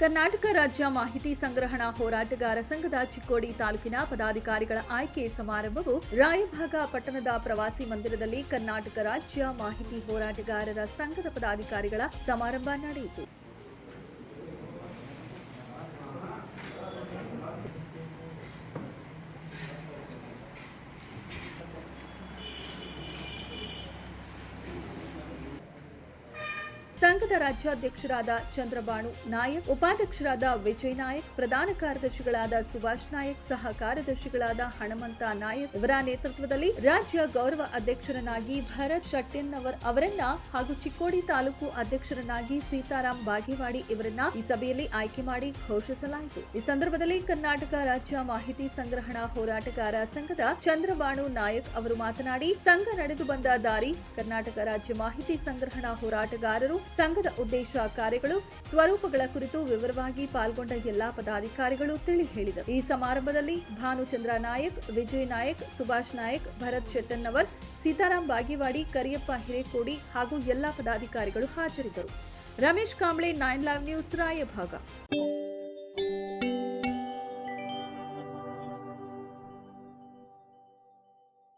ಕರ್ನಾಟಕ ರಾಜ್ಯ ಮಾಹಿತಿ ಸಂಗ್ರಹಣಾ ಹೋರಾಟಗಾರ ಸಂಘದ ಚಿಕ್ಕೋಡಿ ತಾಲೂಕಿನ ಪದಾಧಿಕಾರಿಗಳ ಆಯ್ಕೆ ಸಮಾರಂಭವು ರಾಯಭಾಗ ಪಟ್ಟಣದ ಪ್ರವಾಸಿ ಮಂದಿರದಲ್ಲಿ ಕರ್ನಾಟಕ ರಾಜ್ಯ ಮಾಹಿತಿ ಹೋರಾಟಗಾರರ ಸಂಘದ ಪದಾಧಿಕಾರಿಗಳ ಸಮಾರಂಭ ನಡೆಯಿತು. ಸಂಘದ ರಾಜ್ಯಾಧ್ಯಕ್ಷರಾದ ಚಂದ್ರಬಾಣು ನಾಯಕ್, ಉಪಾಧ್ಯಕ್ಷರಾದ ವಿಜಯ್ ನಾಯಕ್, ಪ್ರಧಾನ ಕಾರ್ಯದರ್ಶಿಗಳಾದ ಸುಭಾಷ್ ನಾಯಕ್, ಸಹ ಕಾರ್ಯದರ್ಶಿಗಳಾದ ಹಣಮಂತ ನಾಯಕ್ ಇವರ ನೇತೃತ್ವದಲ್ಲಿ ರಾಜ್ಯ ಗೌರವ ಅಧ್ಯಕ್ಷರನ್ನಾಗಿ ಭರತ್ ಶೆಟ್ಟಿನ್ನವರ್ ಅವರನ್ನ ಹಾಗೂ ಚಿಕ್ಕೋಡಿ ತಾಲೂಕು ಅಧ್ಯಕ್ಷರನ್ನಾಗಿ ಸೀತಾರಾಮ್ ಬಾಗೇವಾಡಿ ಇವರನ್ನ ಈ ಸಭೆಯಲ್ಲಿ ಆಯ್ಕೆ ಮಾಡಿ ಘೋಷಿಸಲಾಯಿತು. ಈ ಸಂದರ್ಭದಲ್ಲಿ ಕರ್ನಾಟಕ ರಾಜ್ಯ ಮಾಹಿತಿ ಸಂಗ್ರಹಣಾ ಹೋರಾಟಗಾರ ಸಂಘದ ಚಂದ್ರಬಾಣು ನಾಯಕ್ ಅವರು ಮಾತನಾಡಿ, ಸಂಘ ನಡೆದು ಬಂದ ದಾರಿ ಕರ್ನಾಟಕ ರಾಜ್ಯ ಮಾಹಿತಿ ಸಂಗ್ರಹಣಾ ಹೋರಾಟಗಾರರು ಸಂಘದ ಉದ್ದೇಶ ಕಾರ್ಯಗಳು, ಸ್ವರೂಪಗಳ ಕುರಿತು ವಿವರವಾಗಿ ಪಾಲ್ಗೊಂಡ ಎಲ್ಲಾ ಪದಾಧಿಕಾರಿಗಳು ತಿಳಿ ಹೇಳಿದರು ಈ ಸಮಾರಂಭದಲ್ಲಿ ಭಾನುಚಂದ್ರ ನಾಯಕ್, ವಿಜಯ್ ನಾಯಕ್, ಸುಭಾಷ್ ನಾಯಕ್, ಭರತ್ ಶೆಟ್ಟನ್ನವರ್ ಸೀತಾರಾಮ್ ಬಾಗಿವಾಡಿ, ಕರಿಯಪ್ಪ ಹಿರೇಕೋಡಿ ಹಾಗೂ ಎಲ್ಲಾ ಪದಾಧಿಕಾರಿಗಳು ಹಾಜರಿದ್ದರು. Ramesh Kamble, nine live news, Raybag.